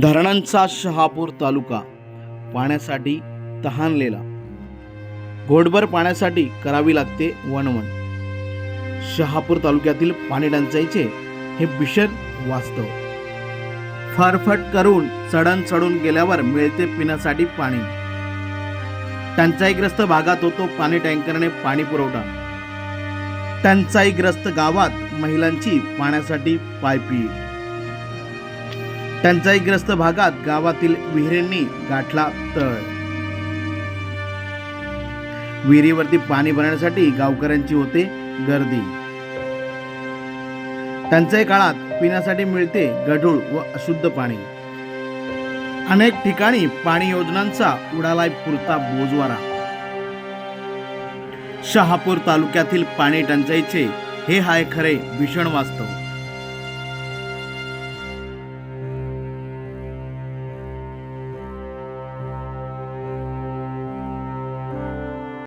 धरणांचा शहापूर तालुका पाण्यासाठी तहानलेला. घोटभर पाण्यासाठी करावी लागते वणवण. शहापूर तालुक्यातील पाणी टंचाईचे हे भीषण वास्तव. फारफट करून चढण चढून गेल्यावर मिळते पिण्यासाठी पाणी. टंचाईग्रस्त भागात होतो पाणी टँकरने पाणी पुरवठा. टंचाईग्रस्त गावात महिलांची पाण्यासाठी पायपीट टंचाईग्रस्त भागात गावातील विहिरींनी गाठला तळ. विहिरीवरती पाणी भरण्यासाठी गावकऱ्यांची होते गर्दी. टंचाई काळात पिण्यासाठी मिळते गढूळ व अशुद्ध पाणी. अनेक ठिकाणी पाणी योजनांचा उडालाय पुरता बोजवारा. शहापूर तालुक्यातील पाणी टंचाईचे हे हाय खरे भीषण वास्तव.